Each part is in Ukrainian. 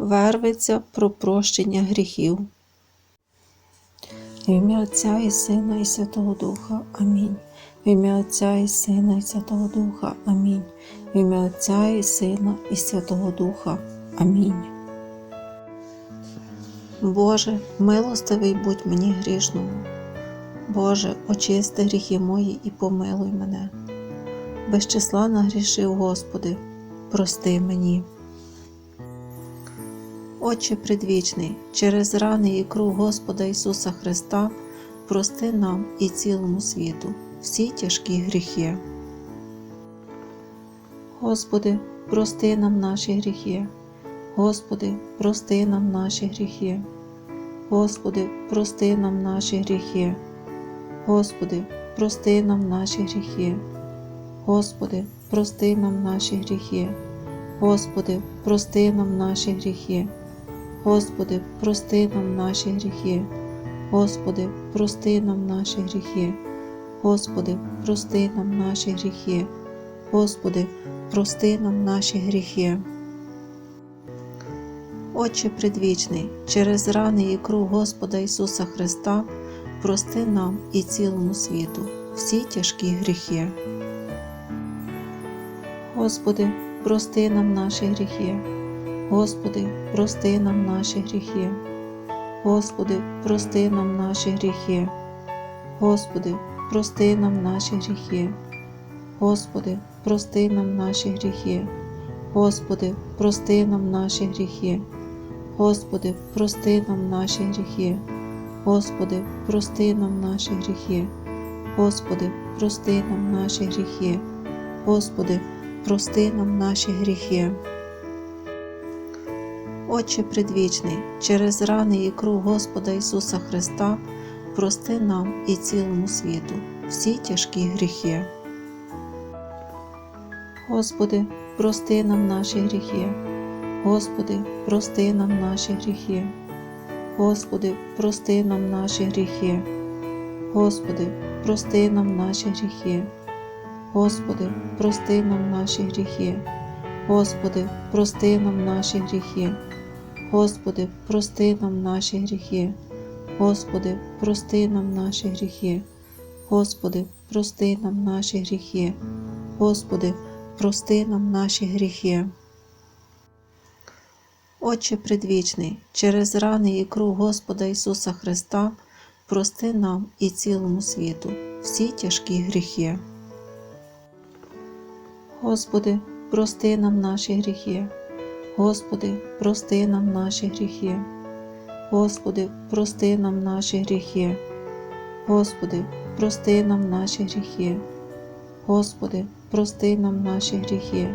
вервиться про прощення гріхів. В ім'я Отця і Сина і Святого Духа. Амінь. В ім'я Отця і Сина і Святого Духа. Амінь. В ім'я Отця і Сина і Святого Духа. Амінь. Боже, милостивий будь мені грішному. Боже, очисти гріхи мої і помилуй мене. Без числа нагрішив, Господи, прости мені. Отче предвічний, через рани і кров Господа Ісуса Христа, прости нам і цілому світу всі тяжкі гріхи. Господи, прости нам наші гріхи. Господи, прости нам наші гріхи. Господи, прости нам наші гріхи. Господи, прости нам наші гріхи. Господи, прости нам наші гріхи. Господи, прости нам наші гріхи. Господи, прости нам наші гріхи. Господи, прости нам наші гріхи. Господи, прости нам наші гріхи. Господи, прости нам наші гріхи. Отче предвічний, через рани і кров Господа Ісуса Христа, прости нам і цілому світу всі тяжкі гріхи. Господи, прости нам наші гріхи. Господи, прости нам наші гріхи. Господи, прости нам наші гріхи. Господи, прости нам наші гріхи. Господи, прости нам наші гріхи. Господи, прости нам наші гріхи. Господи, прости нам наші гріхи. Господи, прости нам наші гріхи. Господи, прости нам наші гріхи. Господи, прости нам наші гріхи. Отче предвічний, через рани і кров Господа Ісуса Христа, прости нам і цілому світу всі тяжкі гріхи. Господи, прости нам наші гріхи. Господи, прости нам наші гріхи. Господи, прости нам наші гріхи. Господи, прости нам наші гріхи. Господи, прости нам наші гріхи. Господи, прости нам наші гріхи. Господи, прости нам наші гріхи. Господи, прости нам наші гріхи. Господи, прости нам наші гріхи. Господи, прости нам наші гріхи. Отче предвічний, через рани і кров Господа Ісуса Христа, прости нам і цілому світу всі тяжкі гріхи. Господи, прости нам наші гріхи. Господи, прости нам наші гріхи. Господи, прости нам наші гріхи. Господи, прости нам наші гріхи. Господи, прости нам наші гріхи.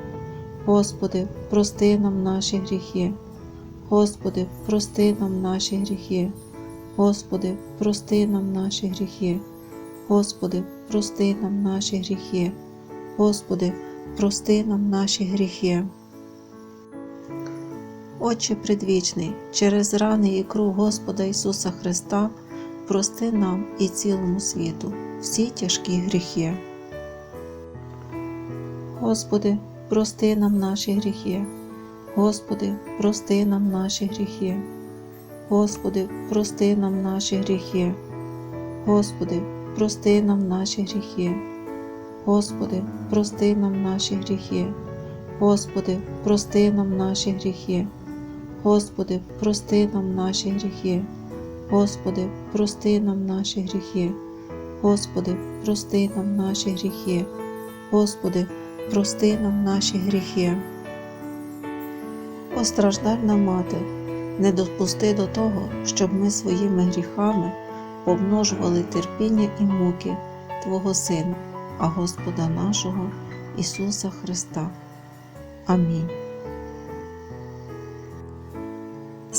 Господи, прости нам наші гріхи. Господи, прости нам наші гріхи. Господи, прости нам наші гріхи. Господи, прости нам наші гріхи. Господи, прости нам наші гріхи. Отче предвічний, через рани і кров Господа Ісуса Христа, прости нам і цілому світу всі тяжкі гріхи. Господи, прости нам наші гріхи. Господи, прости нам наші гріхи. Господи, прости нам наші гріхи. Господи, прости нам наші гріхи. Господи, прости нам наші гріхи. Господи, прости нам наші гріхи. Господи, прости нам наші гріхи. Господи, прости нам наші гріхи. Господи, прости нам наші гріхи. Господи, прости нам наші гріхи. О мати, не допусти до того, щоб ми своїми гріхами помножували терпіння і муки Твого Сина, а Господа нашого Ісуса Христа. Амінь.